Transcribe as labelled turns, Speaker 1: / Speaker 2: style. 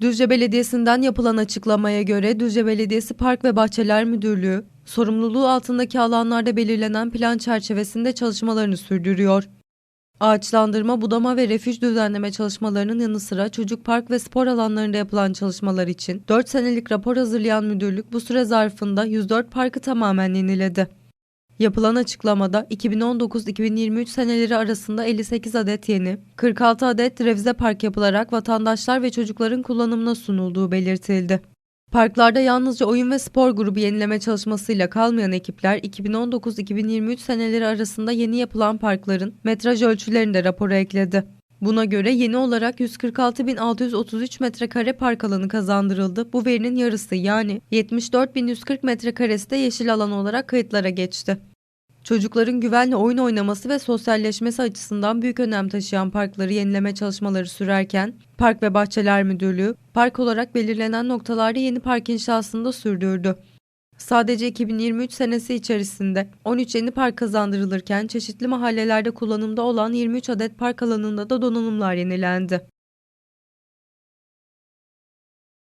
Speaker 1: Düzce Belediyesi'nden yapılan açıklamaya göre Düzce Belediyesi Park ve Bahçeler Müdürlüğü, sorumluluğu altındaki alanlarda belirlenen plan çerçevesinde çalışmalarını sürdürüyor. Ağaçlandırma, budama ve refüj düzenleme çalışmalarının yanı sıra çocuk park ve spor alanlarında yapılan çalışmalar için 4 senelik rapor hazırlayan müdürlük bu süre zarfında 104 parkı tamamen yeniledi. Yapılan açıklamada 2019-2023 seneleri arasında 58 adet yeni, 46 adet revize park yapılarak vatandaşlar ve çocukların kullanımına sunulduğu belirtildi. Parklarda yalnızca oyun ve spor grubu yenileme çalışmasıyla kalmayan ekipler 2019-2023 seneleri arasında yeni yapılan parkların metraj ölçülerini de rapora ekledi. Buna göre yeni olarak 146.633 metrekare park alanı kazandırıldı. Bu verinin yarısı yani 74.140 metrekaresi de yeşil alan olarak kayıtlara geçti. Çocukların güvenli oyun oynaması ve sosyalleşmesi açısından büyük önem taşıyan parkları yenileme çalışmaları sürerken, Park ve Bahçeler Müdürlüğü, park olarak belirlenen noktalarda yeni park inşasını da sürdürdü. Sadece 2023 senesi içerisinde 13 yeni park kazandırılırken çeşitli mahallelerde kullanımda olan 23 adet park alanında da donanımlar yenilendi.